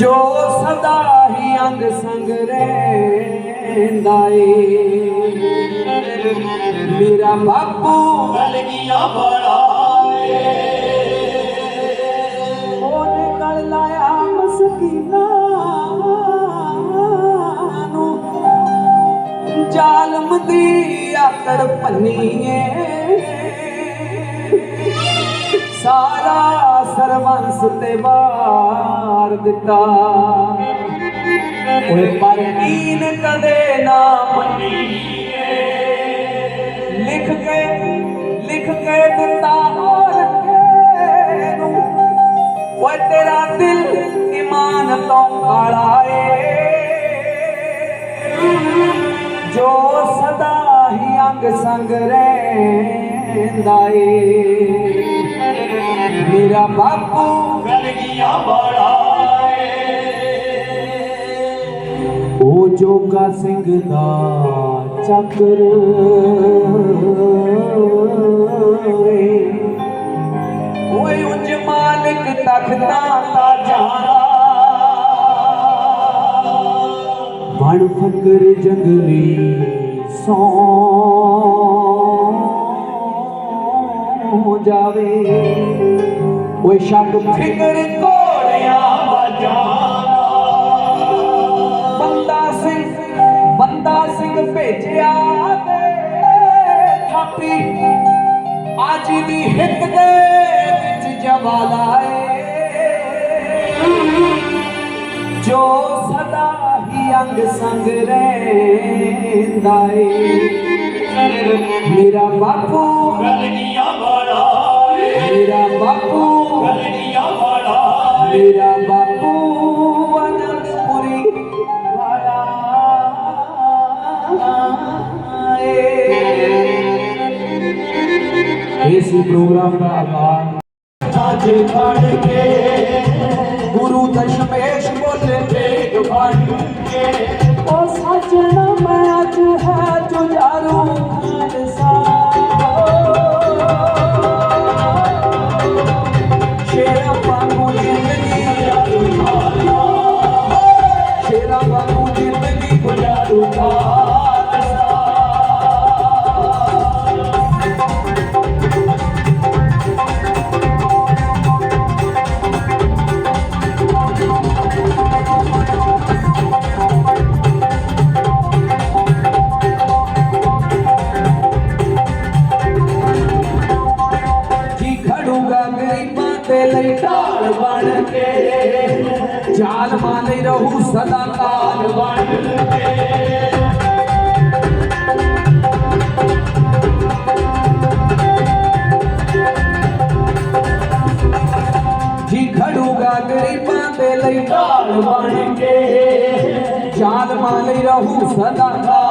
ਜੋ ਸਦਾ ਹੀ ਅੰਗ ਸੰਗ ਰਹਿੰਦਾ ਏ। ਮੇਰਾ ਬਾਪੂ ਕਲਗੀਆਂ ਬੜਾ ਉਹਨੇ ਗਲ ਲਾਇਆ ਮਸਕੀਨਾ ਨੂੰ। ਜ਼ਾਲਮ ਦੀ ਆਕੜ ਭੰਨੀਏ। ਸਾਰਾ ਸਰਵੰਸ ਤੇ ਵਾਰ ਦਿੱਤਾ। ਓਏ ਪਰ ਦੀਨ ਕਦੇ ਨਾ ਮੰਨੀਏ। ਲਿਖ ਕੇ ਲਿਖ ਕੇ ਦਿੱਤਾ ਰੱਖੇ ਨੂੰ ਓਏ ਤੇਰਾ ਦਿਲ ਇਮਾਨ ਤੋਂ ਕਾਲਾ ਏ। ਜੋ ਸਦਾ ਹੀ ਅੰਗ ਸੰਗ ਰਹਿੰਦਾ ਏ। ਮੇਰਾ ਬਾਪੂ ਕਲਗੀਆਂ ਬੜਾ ਉਹ ਜੋਗਾ ਸਿੰਘ ਦਾ ਚੱਕਰ। ਓਏ ਉੱਚ ਮਾਲਕ ਤਖਤਾਂ ਜਾਣਾ। ਬਣ ਫਕਰ ਜੰਗਲੀ ਸੌ। ਜਾਵੇ। ਓਏ ਸ਼ੱਕ ਫਿਕਰ ਘੋੜਿਆਂ ਵਜਾਣਾ ਬੰਦਾ ਸਿੰਘ ਬੰਦਾ ਸਿੰਘ ਭੇਜਿਆ ਤੇ ਥਾਪੀ। ਅੱਜ ਦੀ ਹਿੱਕ ਦੇ ਵਿੱਚ ਜਵਾਲਾ ਏ ਜੋ ਸਦਾ ਹੀ ਅੰਗ ਸੰਗ ਰਹਿੰਦਾ ਏ। ਮੇਰਾ ਬਾਪੂ ਕਲਗੀਆਂ ਬੜਾ ਮੇਰਾ ਬਾਪੂ ਕਲਗੀਆਂ ਬੜਾ ਮੇਰਾ ਬਾਪੂ ਅਨੰਦਪੁਰੀ ਵਾਲਾ ਏ। ਇਸ ਪ੍ਰੋਗਰਾਮ ਦਾ ਆਗਾਜ਼ ਸੱਜ ਖੜ ਕੇ ਗੁਰੂ ਦਸ਼ਮੇਸ਼ ਬੋਲੇ ਵੇਗ ਫੜ ਕੇ ਗਰੀਬਾਂ ਤੇ ਲਈ ਢਾਲ ਬਣ ਕੇ ਜ਼ਾਲਮਾਂ ਲਈ ਰਹੂ ਸਦਾ ਕਾਲ ਬਣ ਜੀ ਖੜੂਗਾ ਗਰੀਬਾਂ ਤੇ ਲਈ ਢਾਲ ਬਣ ਕੇ ਜ਼ਾਲਮਾਂ ਲਈ ਰਹੂ ਸਦਾ ਕਾਲ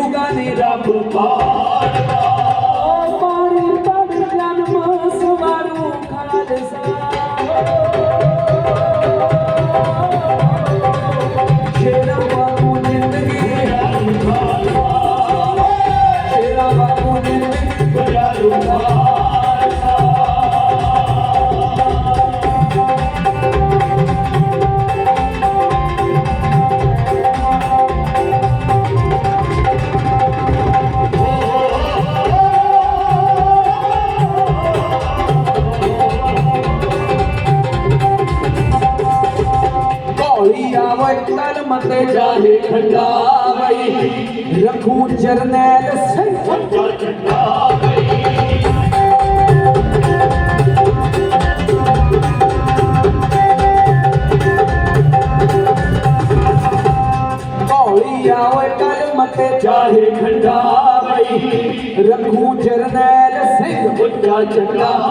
నేరుగా నిరపుపా बात जाए खंडावई रखू जरनैल सिंह खंडावई चाहे रखू जरनैल सिंह बुढ़ा चंडा।